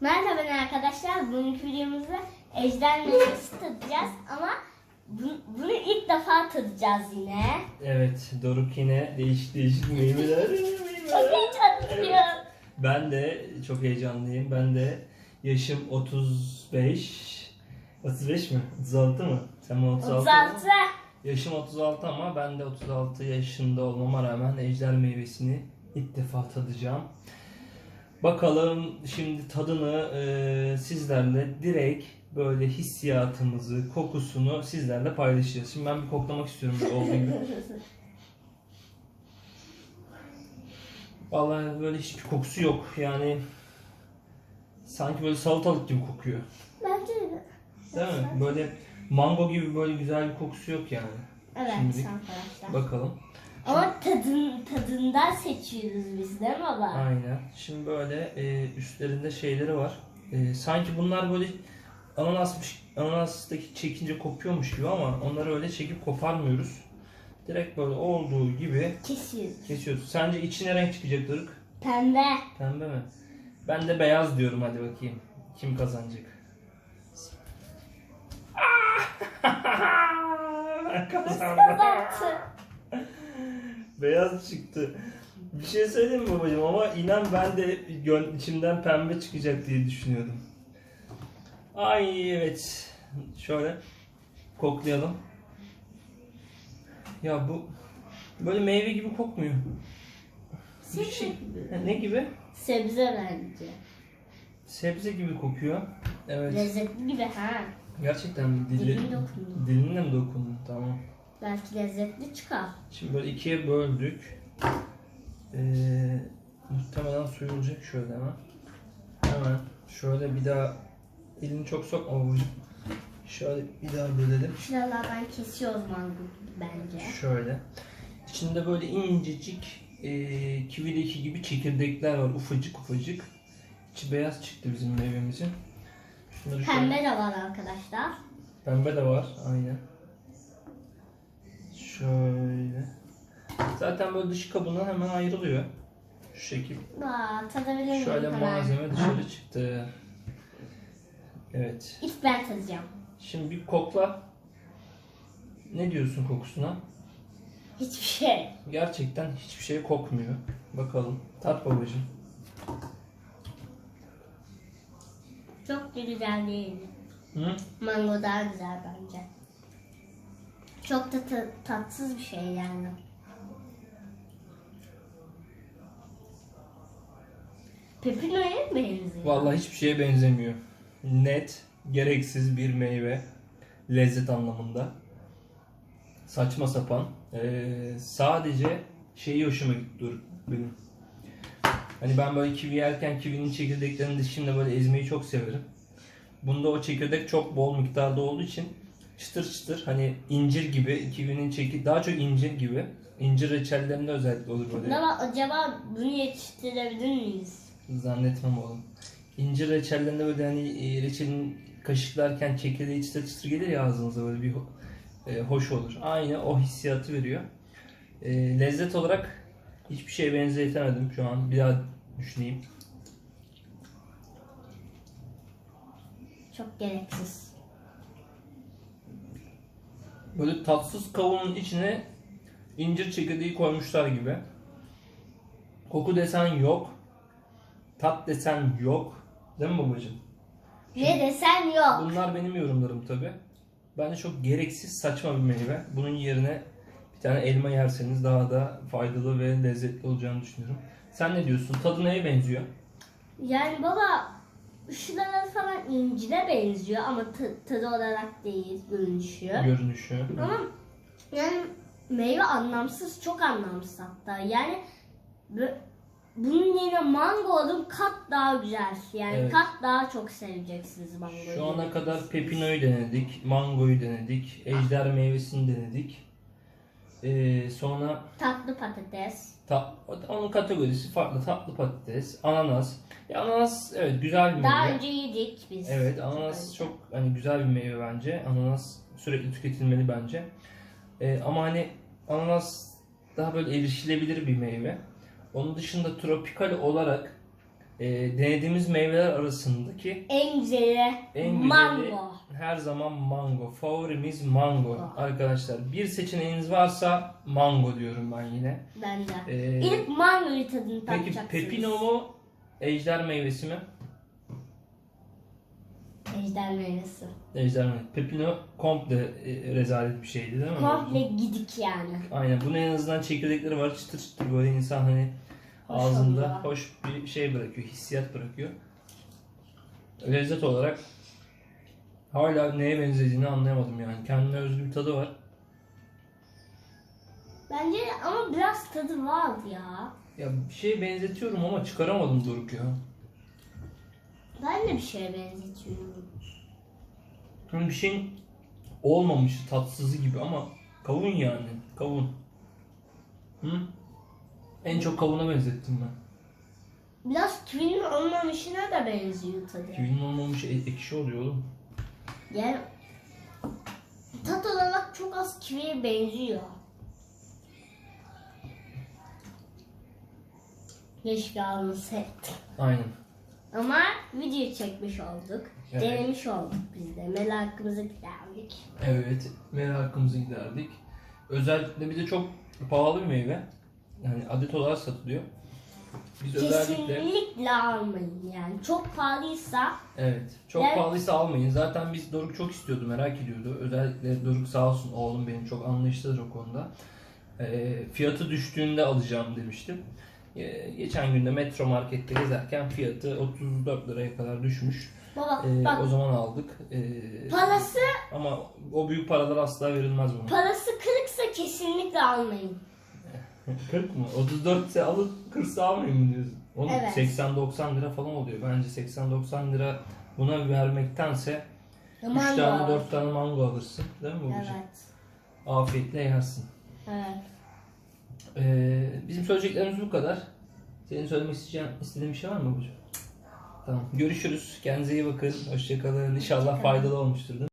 Merhaba arkadaşlar. Bugünkü videomuzda ejder meyvesi tadacağız ama bu- bunu ilk defa tadacağız yine. Evet, Doruk yine değişik değişik meyveler. Çok heyecanlıyım. ben de çok heyecanlıyım. Ben de yaşım 35. 35 mi? 36 mı? Sen bana 36 mı? 36. Yaşım 36 ama ben de 36 yaşında olmama rağmen ejder meyvesini ilk defa tadacağım. Bakalım şimdi tadını e, sizlerle direkt böyle hissiyatımızı, kokusunu sizlerle paylaşacağız. Şimdi ben bir koklamak istiyorum böyle olduğu gibi. Vallahi böyle hiçbir kokusu yok. Yani sanki böyle salatalık gibi kokuyor. Bence de. Değil mi? Böyle mango gibi böyle güzel bir kokusu yok yani. Evet Şimdilik. arkadaşlar. Bakalım. Ama tadın, tadından seçiyoruz biz değil mi baba? Aynen. Şimdi böyle e, üstlerinde şeyleri var. E, sanki bunlar böyle ananasmış, ananastaki çekince kopuyormuş gibi ama onları öyle çekip koparmıyoruz. Direkt böyle olduğu gibi Kesiyoruz. kesiyoruz. Sence içine renk çıkacak Doruk? Pembe. Pembe mi? Ben de beyaz diyorum hadi bakayım. Kim kazanacak? Kazandı. Kazandı. Beyaz çıktı. Bir şey söyleyeyim mi babacığım ama inan ben de içimden pembe çıkacak diye düşünüyordum. Ay evet. Şöyle koklayalım. Ya bu böyle meyve gibi kokmuyor. Bir Sebze şey- gibi. Ha, Ne gibi? Sebze bence. Sebze gibi kokuyor. Evet. Lezzetli gibi ha. Gerçekten mi? Dili, Dilim dokundu. dilinle mi dokundun? Tamam. Belki lezzetli çıkar. Şimdi böyle ikiye böldük. Ee, muhtemelen soyulacak şöyle hemen. Hemen şöyle bir daha elini çok sokma babacığım. Şöyle bir daha bölelim. Şuralardan kesiyoruz mango bence. Şöyle. İçinde böyle incecik e, kivideki gibi çekirdekler var. Ufacık ufacık. İçi beyaz çıktı bizim meyvemizin. Şunları şöyle- Pembe de var arkadaşlar. Pembe de var aynen. Şöyle. Zaten böyle dış kabından hemen ayrılıyor. Şu şekil. Aa, tadabilir miyim Şöyle malzeme dışarı çıktı. Evet. İlk ben tadacağım. Şimdi bir kokla. Ne diyorsun kokusuna? Hiçbir şey. Gerçekten hiçbir şey kokmuyor. Bakalım. Tat babacığım. Çok güzel değil. Hı? Mango daha güzel bence. Çok da ta- tatsız bir şey yani. Pepino'ya mı benziyor? Vallahi hiçbir şeye benzemiyor. Net, gereksiz bir meyve. Lezzet anlamında. Saçma sapan. Ee, sadece şeyi hoşuma gitti benim. Hani ben böyle kivi yerken kivinin çekirdeklerini dışında böyle ezmeyi çok severim. Bunda o çekirdek çok bol miktarda olduğu için çıtır çıtır hani incir gibi kivinin çekir daha çok incir gibi. İncir reçellerinde özellikle olur böyle. Ama acaba bunu yetiştirebilir miyiz? Zannetmem oğlum. İncir reçellerinde böyle hani e, reçelin kaşıklarken çekirdeği çıtır çıtır gelir ya ağzınıza böyle bir e, hoş olur. Aynı o hissiyatı veriyor. E, lezzet olarak hiçbir şeye benzetemedim şu an. Bir daha düşüneyim. Çok gereksiz. Böyle tatsız kavunun içine incir çekirdeği koymuşlar gibi. Koku desen yok. Tat desen yok. Değil mi babacığım? Ne desem yok. Bunlar benim yorumlarım tabi. Bence çok gereksiz saçma bir meyve. Bunun yerine bir tane elma yerseniz daha da faydalı ve lezzetli olacağını düşünüyorum. Sen ne diyorsun? Tadı neye benziyor? Yani baba şuralar falan incire benziyor ama t- tadı olarak değil görünüşü. Görünüşü. Ama yani meyve anlamsız, çok anlamsız hatta. Yani bunun yerine mango alın kat daha güzel. Yani Evet. kat daha çok seveceksiniz mangoyu. Şu ana kadar pepinoyu denedik, mangoyu denedik, ejder meyvesini denedik. Ee, sonra Tatlı patates. ta- onun kategorisi farklı. Tatlı patates, ananas. Ya ananas evet güzel bir meyve. Daha önce yedik biz. Evet ananas çok hani güzel bir meyve bence. Ananas sürekli tüketilmeli bence. Ee, ama hani ananas daha böyle erişilebilir bir meyve. Onun dışında tropikal olarak e, denediğimiz meyveler arasındaki En güzeli en güzeli mango. her zaman mango. Favorimiz mango. Mango. Arkadaşlar bir seçeneğiniz varsa mango diyorum ben yine. Ben de. Ee, İlk mangoyu tadını Peki pepino mu? Ejder meyvesi mi? Ejder meyvesi. Ejder meyvesi. Pepino komple e, rezalet bir şeydi değil mi? Komple gidik yani. Aynen. Bunun en azından çekirdekleri var. Çıtır çıtır böyle insan hani ağzında oluyor. hoş bir şey bırakıyor. Hissiyat bırakıyor. Lezzet olarak hala neye benzediğini anlayamadım yani. Kendine özgü bir tadı var. Bence ama biraz tadı vardı ya. Ya bir şeye benzetiyorum ama çıkaramadım Doruk ya. Ben de bir şeye benzetiyorum. Hani bir şeyin olmamış tatsızı gibi ama kavun yani. Kavun. Hı? En çok kavuna benzettim ben. Biraz kivinin olmamışına da benziyor tadı. Kivinin olmamış e- ekşi oluyor oğlum. Yani tat olarak çok az kiviye benziyor. Keşke almasaydık. Aynen. Ama video çekmiş olduk. Evet. Denemiş olduk biz de. Merakımızı giderdik. Evet, merakımızı giderdik. Özellikle bir de çok pahalı bir meyve. Yani adet olarak satılıyor. Biz özellikle Kesinlikle almayın yani. Çok pahalıysa evet, çok Yani- pahalıysa almayın. Zaten biz Doruk çok istiyordu, merak ediyordu. Özellikle Doruk sağ olsun oğlum benim çok anlayışlıdır o konuda. Ee, fiyatı düştüğünde alacağım demiştim. Ee, geçen günde metro markette gezerken fiyatı 34 liraya kadar düşmüş. baba Ee, bak o zaman aldık. Ee, parası ama o büyük paralar asla verilmez buna. parası kırıksa kesinlikle almayın. 40 mı? 34 ise alıp 40 almayayım mı diyorsun? Oğlum Evet. 80-90 lira falan oluyor. Bence 80-90 lira buna vermektense 3 Mango tane al. 4 tane mango alırsın. Değil mi babacığım? Evet. Afiyetle yersin. Evet. Ee, bizim söyleyeceklerimiz bu kadar. Senin söylemek isteyeceğin, istediğin bir şey var mı babacığım? Tamam. Görüşürüz. Kendinize iyi bakın. Hoşçakalın. İnşallah Hoşça kalın. faydalı olmuştur değil mi?